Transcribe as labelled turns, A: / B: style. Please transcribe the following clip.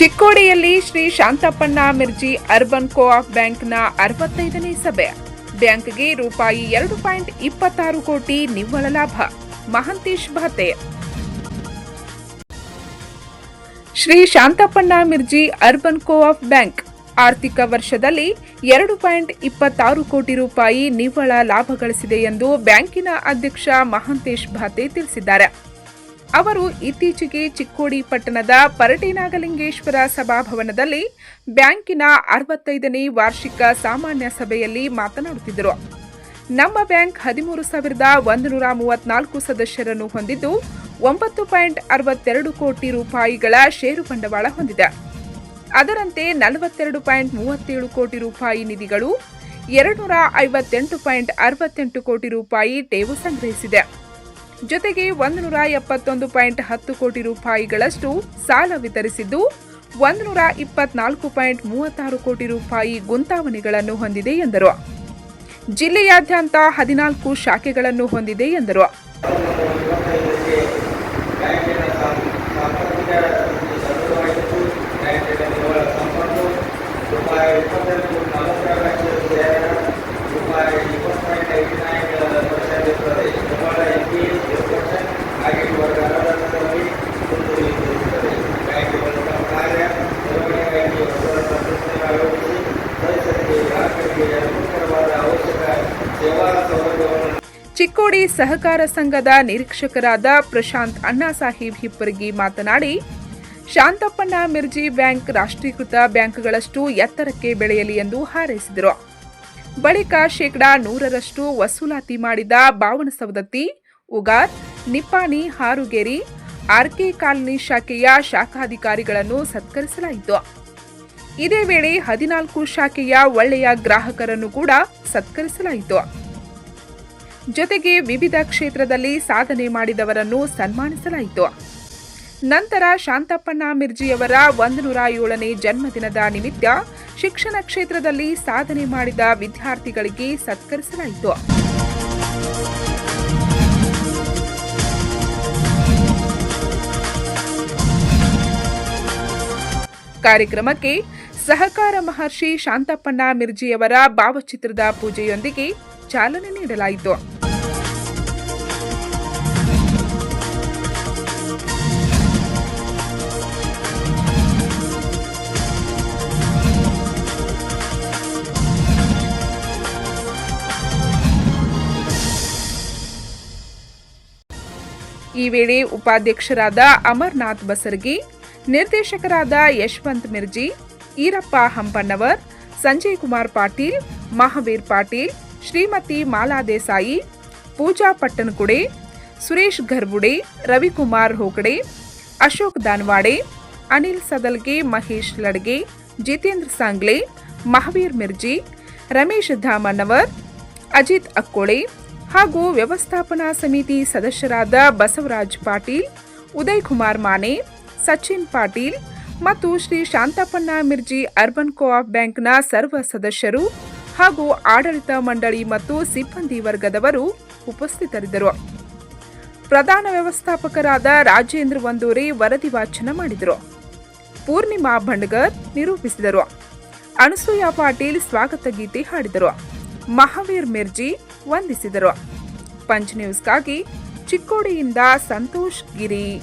A: ಚಿಕ್ಕೋಡಿಯಲ್ಲಿ Shri Shantappanna Mirji urban co-op ಬ್ಯಾಂಕ್ನ ಅರವತ್ತೈದನೇ ಸಭೆ. ಬ್ಯಾಂಕ್ಗೆ ರೂಪಾಯಿ ಎರಡು ಪಾಯಿಂಟ್ ಇಪ್ಪತ್ತಾರು ಕೋಟಿ ನಿವ್ವಳ ಲಾಭ. Mahantesh Bhate Shri Shantappanna Mirji urban co-op bank ಆರ್ಥಿಕ ವರ್ಷದಲ್ಲಿ ಎರಡು ಪಾಯಿಂಟ್ ಇಪ್ಪತ್ತಾರು ಕೋಟಿ ರೂಪಾಯಿ ನಿವ್ವಳ ಲಾಭ ಗಳಿಸಿದೆ ಎಂದು ಬ್ಯಾಂಕಿನ ಅಧ್ಯಕ್ಷ ಮಹಂತೇಶ್ ಭಾತೆ ತಿಳಿಸಿದ್ದಾರೆ. ಅವರು ಇತ್ತೀಚೆಗೆ ಚಿಕ್ಕೋಡಿ ಪಟ್ಟಣದ ಪರಟೇನಾಗಲಿಂಗೇಶ್ವರ ಸಭಾಭವನದಲ್ಲಿ ಬ್ಯಾಂಕಿನ ಅರವತ್ತೈದನೇ ವಾರ್ಷಿಕ ಸಾಮಾನ್ಯ ಸಭೆಯಲ್ಲಿ ಮಾತನಾಡುತ್ತಿದ್ದರು. ನಮ್ಮ ಬ್ಯಾಂಕ್ ಹದಿಮೂರು ಸಾವಿರದ ಒಂದು ನೂರ ಮೂವತ್ನಾಲ್ಕು ಸದಸ್ಯರನ್ನು ಹೊಂದಿದ್ದು, ಒಂಬತ್ತು ಪಾಯಿಂಟ್ ಅರವತ್ತೆರಡು ಕೋಟಿ ರೂಪಾಯಿಗಳ ಷೇರು ಬಂಡವಾಳ ಹೊಂದಿದೆ. ಅದರಂತೆ ನಲವತ್ತೆರಡು ಪಾಯಿಂಟ್ ಮೂವತ್ತೇಳು ಕೋಟಿ ರೂಪಾಯಿ ನಿಧಿಗಳು ಎರಡುನೂರ ಐವತ್ತೆಂಟು ಪಾಯಿಂಟ್ ಅರವತ್ತೆಂಟು ಕೋಟಿ ರೂಪಾಯಿ ಠೇವು ಸಂಗ್ರಹಿಸಿದೆ. ಜೊತೆಗೆ ಒಂದು ನೂರ ಎಪ್ಪತ್ತೊಂದು ಪಾಯಿಂಟ್ ಹತ್ತು ಕೋಟಿ ರೂಪಾಯಿಗಳಷ್ಟು ಸಾಲ ವಿತರಿಸಿದ್ದು ಒಂದು ನೂರ ಇಪ್ಪತ್ನಾಲ್ಕು ಪಾಯಿಂಟ್ ಮೂವತ್ತಾರು ಕೋಟಿ ರೂಪಾಯಿ ಗುಂತಾವಣೆಗಳನ್ನು ಹೊಂದಿದೆ ಎಂದರು ಜಿಲ್ಲೆಯಾದ್ಯಂತ ಹದಿನಾಲ್ಕು ಶಾಖೆಗಳನ್ನು ಹೊಂದಿದೆ ಎಂದರು ಚಿಕ್ಕೋಡಿ ಸಹಕಾರ ಸಂಘದ ನಿರೀಕ್ಷಕರಾದ ಪ್ರಶಾಂತ್ ಅಣ್ಣಾಸಾಹೇಬ್ ಹಿಪ್ಪರಗಿ ಮಾತನಾಡಿ, ಶಾಂತಪ್ಪಣ್ಣ ಮಿರ್ಜಿ ಬ್ಯಾಂಕ್ ರಾಷ್ಟ್ರೀಕೃತ ಬ್ಯಾಂಕ್ಗಳಷ್ಟು ಎತ್ತರಕ್ಕೆ ಬೆಳೆಯಲಿ ಎಂದು ಹಾರೈಸಿದರು. ಬಳಿಕ ಶೇಕಡಾ ನೂರರಷ್ಟು ವಸೂಲಾತಿ ಮಾಡಿದ ಬಾವನಸವದತ್ತಿ, ಉಗಾರ್, ನಿಪ್ಪಾಣಿ, ಹಾರುಗೇರಿ, ಆರ್ಕೆ ಕಾಲನಿ ಶಾಖೆಯ ಶಾಖಾಧಿಕಾರಿಗಳನ್ನು ಸತ್ಕರಿಸಲಾಯಿತು. ಇದೇ ವೇಳೆ ಹದಿನಾಲ್ಕು ಶಾಖೆಯ ಒಳ್ಳೆಯ ಗ್ರಾಹಕರನ್ನು ಕೂಡ ಸತ್ಕರಿಸಲಾಯಿತು. ಜೊತೆಗೆ ವಿವಿಧ ಕ್ಷೇತ್ರದಲ್ಲಿ ಸಾಧನೆ ಮಾಡಿದವರನ್ನು ಸನ್ಮಾನಿಸಲಾಯಿತು. ನಂತರ ಶಾಂತಪ್ಪಣ್ಣ ಮಿರ್ಜಿಯವರ ಒಂದು ನೂರ ಏಳನೇ ಜನ್ಮದಿನದ ನಿಮಿತ್ತ ಶಿಕ್ಷಣ ಕ್ಷೇತ್ರದಲ್ಲಿ ಸಾಧನೆ ಮಾಡಿದ ವಿದ್ಯಾರ್ಥಿಗಳಿಗೆ ಸತ್ಕರಿಸಲಾಯಿತು. ಕಾರ್ಯಕ್ರಮಕ್ಕೆ ಸಹಕಾರ ಮಹರ್ಷಿ ಶಾಂತಪ್ಪಣ್ಣ ಮಿರ್ಜಿಯವರ ಭಾವಚಿತ್ರದ ಪೂಜೆಯೊಂದಿಗೆ ಚಾಲನೆ ನೀಡಲಾಯಿತು. ಈ ವೇಳೆ ಉಪಾಧ್ಯಕ್ಷರಾದ ಅಮರ್ನಾಥ್ ಬಸರ್ಗಿ ನಿರ್ದೇಶಕರಾದ ಯಶವಂತ್ ಮಿರ್ಜಿ, ಈರಪ್ಪ ಹಂಪಣ್ಣವರ್, ಸಂಜಯ್ ಕುಮಾರ್ ಪಾಟೀಲ್, ಮಹಾವೀರ್ ಪಾಟೀಲ್ ಶ್ರೀಮತಿ ಮಾಲಾ ದೇಸಾಯಿ, ಪೂಜಾ ಪಟ್ಟಣಕುಡೆ ಸುರೇಶ್ ಗರ್ಬುಡೆ ರವಿಕುಮಾರ್ ಹೋಕಡೆ, ಅಶೋಕ್ ದಾನ್ವಾಡೆ, ಅನಿಲ್ ಸದಲ್ಗೆ, ಮಹೇಶ್ ಲಡ್ಗೆ, ಜಿತೇಂದ್ರ ಸಾಂಗ್ಲೆ, ಮಹಾವೀರ್ ಮಿರ್ಜಿ, ರಮೇಶ್ ಧಾಮಣ್ಣವರ್, ಅಜಿತ್ ಅಕ್ಕೋಳೆ ಹಾಗೂ ವ್ಯವಸ್ಥಾಪನಾ ಸಮಿತಿ ಸದಸ್ಯರಾದ ಬಸವರಾಜ್ ಪಾಟೀಲ್, ಉದಯ್ ಕುಮಾರ್ ಮಾನೆ, ಸಚಿನ್ ಪಾಟೀಲ್ ಮತ್ತು ಶ್ರೀ ಶಾಂತಪ್ಪಣ್ಣ ಮಿರ್ಜಿ ಅರ್ಬನ್ ಕೋಆಪ್ ಬ್ಯಾಂಕ್ನ ಸರ್ವ ಸದಸ್ಯರು ಹಾಗೂ ಆಡಳಿತ ಮಂಡಳಿ ಮತ್ತು ಸಿಬ್ಬಂದಿ ವರ್ಗದವರು ಉಪಸ್ಥಿತರಿದ್ದರು. ಪ್ರಧಾನ ವ್ಯವಸ್ಥಾಪಕರಾದ ರಾಜೇಂದ್ರ ವಂದೂರಿ ವರದಿ ವಾಚನ ಮಾಡಿದರು. ಪೂರ್ಣಿಮಾ ಭಂಡಗರ್ ನಿರೂಪಿಸಿದರು. ಅನಸೂಯ ಪಾಟೀಲ್ ಸ್ವಾಗತ ಗೀತೆ ಹಾಡಿದರು. ಮಹಾವೀರ್ ಮಿರ್ಜಿ ವಂದಿಸಿದರು. ಪಂಚ್ ನ್ಯೂಸ್ಗಾಗಿ ಚಿಕ್ಕೋಡಿಯಿಂದ ಸಂತೋಷ್ ಗಿರಿ.